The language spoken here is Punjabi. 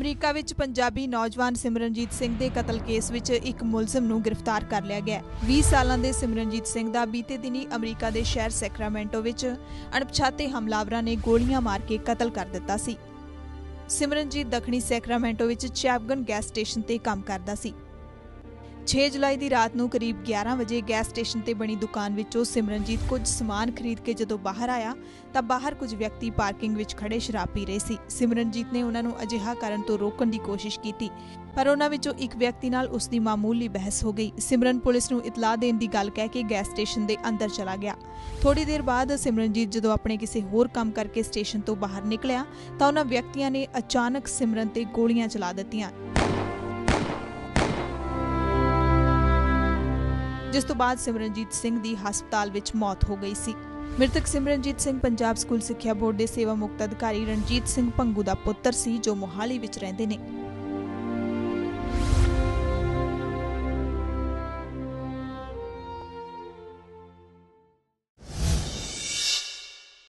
ਅਮਰੀਕਾ ਵਿੱਚ ਪੰਜਾਬੀ ਨੌਜਵਾਨ ਸਿਮਰਨਜੀਤ ਸਿੰਘ ਦੇ ਕਤਲ ਕੇਸ ਵਿੱਚ ਇੱਕ ਮੁਲਜ਼ਮ ਨੂੰ ਗ੍ਰਿਫਤਾਰ ਕਰ ਲਿਆ ਗਿਆ ਹੈ। 20 ਸਾਲਾਂ ਦੇ ਸਿਮਰਨਜੀਤ ਸਿੰਘ ਦਾ ਬੀਤੇ ਦਿਨੀ ਅਮਰੀਕਾ ਦੇ ਸ਼ਹਿਰ ਸੈਕਰਾਮੈਂਟੋ ਵਿੱਚ ਅਣਪਛਾਤੇ ਹਮਲਾਵਰਾਂ ਨੇ ਗੋਲੀਆਂ ਮਾਰ ਕੇ ਕਤਲ ਕਰ ਦਿੱਤਾ ਸੀ। ਸਿਮਰਨਜੀਤ ਦੱਖਣੀ ਸੈਕਰਾਮੈਂਟੋ ਵਿੱਚ ਚੈਪਗਨ ਗੈਸ ਸਟੇਸ਼ਨ ਤੇ ਕੰਮ ਕਰਦਾ ਸੀ। 6 ਜੁਲਾਈ ਦੀ ਰਾਤ ਨੂੰ ਕਰੀਬ 11 ਵਜੇ ਗੈਸ ਸਟੇਸ਼ਨ ਤੇ ਬਣੀ ਦੁਕਾਨ ਵਿੱਚੋਂ ਸਿਮਰਨਜੀਤ ਕੁਝ ਸਮਾਨ ਖਰੀਦ ਕੇ ਜਦੋਂ ਬਾਹਰ ਆਇਆ ਤਾਂ ਬਾਹਰ ਕੁਝ ਵਿਅਕਤੀ ਪਾਰਕਿੰਗ ਵਿੱਚ ਖੜੇ ਸ਼ਰਾਬ ਪੀ ਰਹੇ ਸੀ। ਸਿਮਰਨਜੀਤ ਨੇ ਉਹਨਾਂ ਨੂੰ ਅਜਿਹਾ ਕਰਨ ਤੋਂ ਰੋਕਣ ਦੀ ਕੋਸ਼ਿਸ਼ ਕੀਤੀ, ਪਰ ਉਹਨਾਂ ਵਿੱਚੋਂ ਇੱਕ ਵਿਅਕਤੀ ਨਾਲ ਉਸ ਦੀ ਮਾਮੂਲੀ ਬਹਿਸ ਹੋ ਗਈ। ਸਿਮਰਨ ਪੁਲਿਸ ਨੂੰ ਇਤਲਾਹ ਦੇਣ ਦੀ ਗੱਲ ਕਹਿ ਕੇ ਗੈਸ ਸਟੇਸ਼ਨ ਦੇ ਅੰਦਰ ਚਲਾ ਗਿਆ। ਥੋੜੀ ਦੇਰ ਬਾਅਦ ਸਿਮਰਨਜੀਤ ਜਦੋਂ ਆਪਣੇ ਕਿਸੇ ਹੋਰ ਕੰਮ ਕਰਕੇ ਸਟੇਸ਼ਨ ਤੋਂ ਬਾਹਰ ਨਿਕਲਿਆ ਤਾਂ ਉਹਨਾਂ ਵਿਅਕਤੀਆਂ ਨੇ ਅਚਾਨਕ ਸਿਮਰਨ ਤੇ ਗੋਲੀਆਂ ਚਲਾ ਦਿੱਤੀਆਂ। ਜਿਸ ਤੋਂ ਬਾਅਦ ਸਿਮਰਨਜੀਤ ਸਿੰਘ ਦੀ ਹਸਪਤਾਲ ਵਿੱਚ ਮੌਤ ਹੋ ਗਈ ਸੀ। ਮ੍ਰਿਤਕ ਸਿਮਰਨਜੀਤ ਸਿੰਘ ਪੰਜਾਬ ਸਕੂਲ ਸਿੱਖਿਆ ਬੋਰਡ ਦੇ ਸੇਵਾ ਮੁਕਤ ਅਧਿਕਾਰੀ ਰਣਜੀਤ ਸਿੰਘ ਭੰਗੂ ਦਾ ਪੁੱਤਰ ਸੀ, ਜੋ ਮੋਹਾਲੀ ਵਿੱਚ ਰਹਿੰਦੇ ਨੇ।